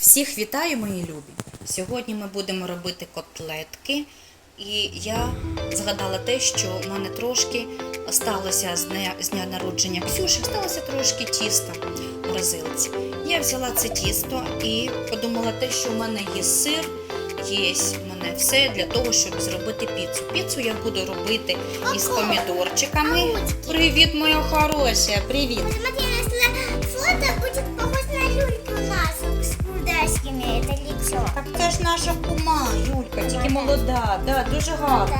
Всіх вітаю, мої любі! Сьогодні ми будемо робити котлетки, і я згадала те, що в мене трошки сталося з дня, з дня народження Ксюші, сталося трошки тіста в морозилці. Я взяла це тісто і подумала те, що в мене є сир, є в мене все для того, щоб зробити піцу. Піцу я буду робити із помідорчиками. Привіт, моя хороша! Привіт! Фото наша кума, Юлька, тільки молода, да, дуже гарна.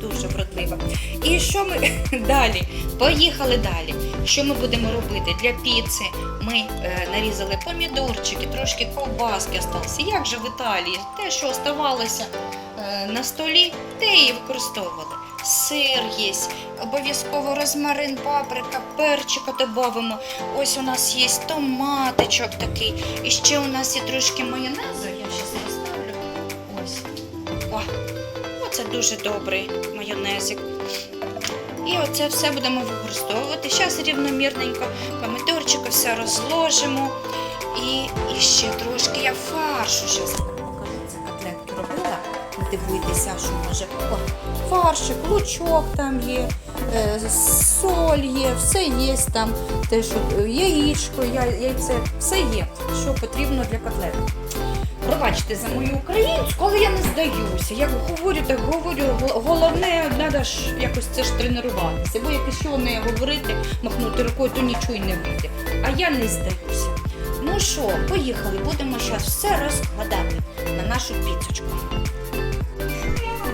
Дуже вродлива. І що ми далі? Поїхали далі. Що ми будемо робити? Для піци ми е, нарізали помідорчики, трошки ковбаски осталося. Як же в Італії? Те, що оставалося е, на столі, те і використовували. Сир є, обов'язково розмарин, паприка, перчика додамо. Ось у нас є томатичок такий. І ще у нас є трошки майонезу. Я. О, Оце дуже добрий майонезик. І оце все будемо використовувати. Зараз рівномірненько помідорчика все розложимо. І, і ще трошки я фаршу. Покажу, це котлетки. Дивуйтеся, що може. О, фаршик, лучок там є, е, соль є, все є там, те, що е, яєчко, яйце, все є, що потрібно для котлеток. Пробачте за мою українську, але я не здаюся. Як говорю, так говорю. Головне, треба ж якось це ж тренуватися. Бо якщо не говорити, махнути рукою, то нічого й не вийде. А я не здаюся. Ну що, поїхали, будемо зараз все розкладати на нашу піцочку.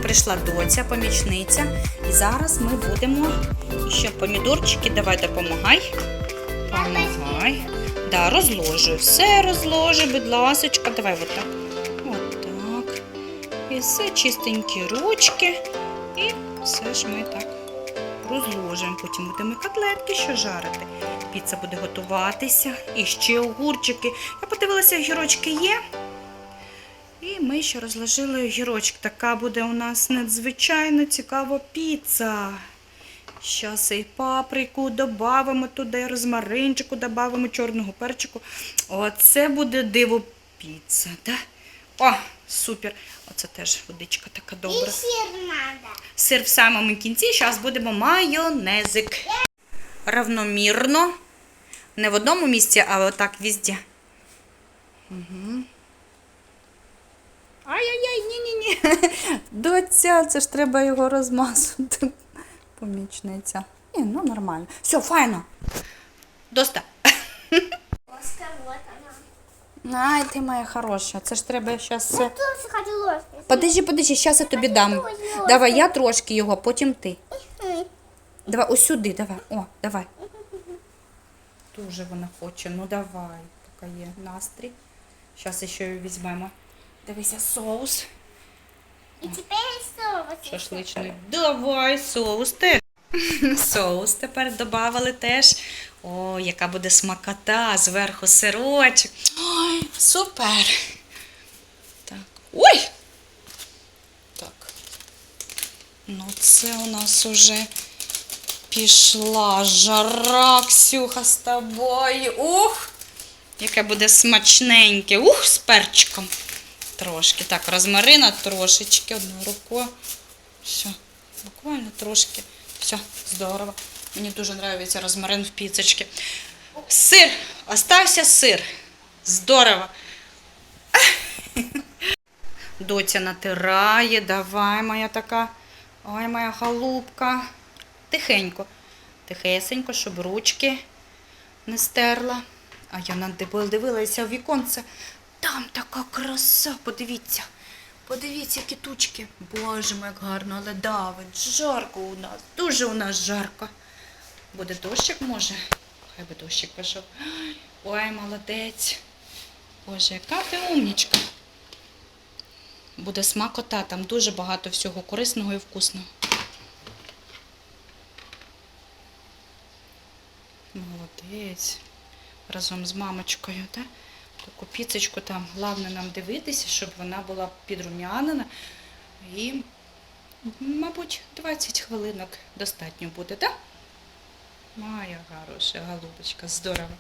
Прийшла доця, помічниця, і зараз ми будемо ще помідорчики. Давай допомагай. Помагай. Да, розложуй. Все розложи, будь ласочка. Давай. Отак. І все чистенькі ручки. І все ж ми так розложимо. Потім будемо котлетки що жарити. Піца буде готуватися. І ще огурчики. Я подивилася, огірочки є. І ми ще розложили огірочок. Така буде у нас надзвичайно цікава піца. Щас і паприку додамо туди, розмаринчику додамо, чорного перчику. Оце буде диво піца. Да? О, супер! Оце теж водичка така добра. сыр надо. Сир в самому кінці, зараз будемо майонезик. Равномірно. Не в одному місці, а отак. Угу. Ай-яй-яй, ні-ні-ні. Доця, це ж треба його розмазати. Помічниця. Ні, ну нормально. Все, файно. Доста. Ложка, вот она. Ай, ти моя хороша. Це ж треба зараз. Я тоже хочу ложкой. Подожди, подожди, зараз я тобі дам. Давай, я трошки його, потім ти. Давай, ось сюди, давай. О, давай. Дуже вона хоче. Ну давай. Така є настрій. Зараз ще її візьмемо. Дивися, соус. И теперь соус. Шашличний. Давай, соус теж. Соус тепер додавали теж. О, яка буде смакота, зверху сирочок. Ой, супер. Так. Ой! Так. Ну, це у нас уже пішла жара, Ксюха, з тобою. Ух! Яке буде смачненьке. Ух, з перчиком. Трошки. Так, розмарина трошечки, одною рукою. Все, буквально трошки. Все, здорово. Мені дуже подобається розмарин в піцечки. Сир! Остався сир. Здорово. Доця натирає, давай, моя така. Ой, моя голубка. Тихенько. Тихесенько, щоб ручки не стерла. А я дивилася в віконце. Там така краса, подивіться. Подивіться, які тучки. Боже мой, як гарно, але давить. Жарко у нас. Дуже у нас жарко. Буде дощик, може? Хай би дощик пішов. Ой, молодець. Боже, яка ти умнічка. Буде смакота, там дуже багато всього корисного і вкусного. Молодець. Разом з мамочкою, так? Таку піцечку там головне нам дивитися, щоб вона була підрум'янена. І, мабуть, 20 хвилинок достатньо буде, так? Моя хороша голубочка, здорово.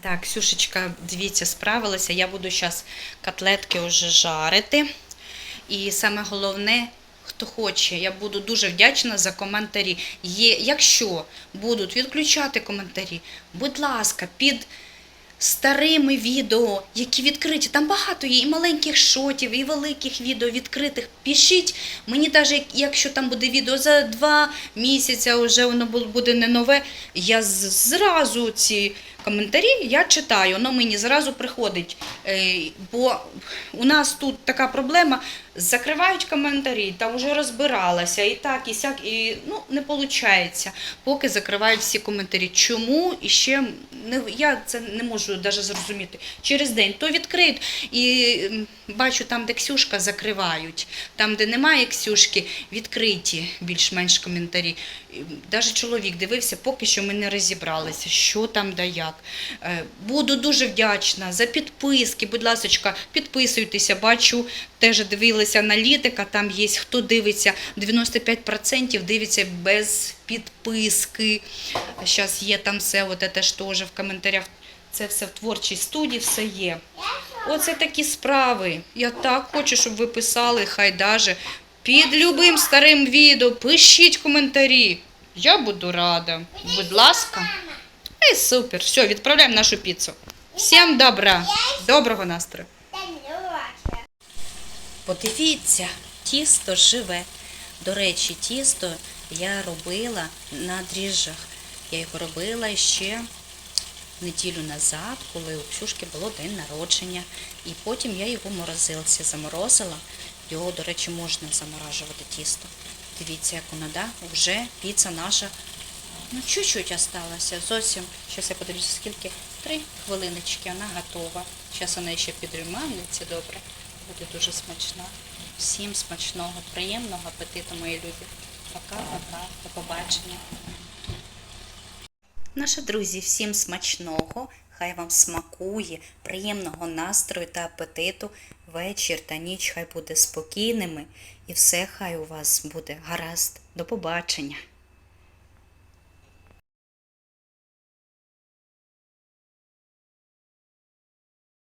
Так, Ксюшечка, дивіться, справилася. Я буду зараз котлетки вже жарити. І саме головне, хто хоче, я буду дуже вдячна за коментарі. Є, якщо будуть відключати коментарі, будь ласка, під старими відео, які відкриті. Там багато є і маленьких шотів, і великих відео відкритих. Пишіть. Мені навіть якщо там буде відео за два місяці, вже воно буде не нове. Я зразу ці коментарі я читаю, воно мені зразу приходить. Е, Бо у нас тут така проблема. Закривають коментарі, та вже розбиралася, і так, і сяк, і ну не виходить, поки закривають всі коментарі. Чому і ще не я це не можу навіть зрозуміти. Через день то відкриють і бачу там, де Ксюшка закривають, там, де немає Ксюшки, відкриті більш-менш коментарі. Навіть чоловік дивився, поки що ми не розібралися, що там да як. Е, Буду дуже вдячна за підписки. Будь ласка, підписуйтеся. Бачу, теж дивилася аналітика. Там є хто дивиться, 95% дивиться без підписки. Зараз є там все, от це ж теж в коментарях. Це все в творчій студії, все є. Оце такі справи. Я так хочу, щоб ви писали, хай даже під любим старим відео. Пишіть коментарі. Я буду рада. Будь ласка. Ей, супер. Все, відправляємо нашу піцу. Всім добра, доброго настрою. Подивіться, тісто живе. До речі, тісто я робила на дріжджах. Я його робила ще неділю назад, коли у Ксюшки було день народження. І потім я його в морозилці заморозила. Його, до речі, можна заморажувати тісто. Дивіться, як воно, да? Вже піца наша Ну, чуть-чуть осталося, зовсім. Зараз я подивлюся, скільки. Три хвилиночки, вона готова. Зараз вона ще підрумяниться добре. Буде дуже смачна. Всім смачного, приємного апетиту, мої любі. Пока-пока, до побачення. Наші друзі, всім смачного. Хай вам смакує, приємного настрою та апетиту. Вечір та ніч хай буде спокійними. І все хай у вас буде гаразд. До побачення.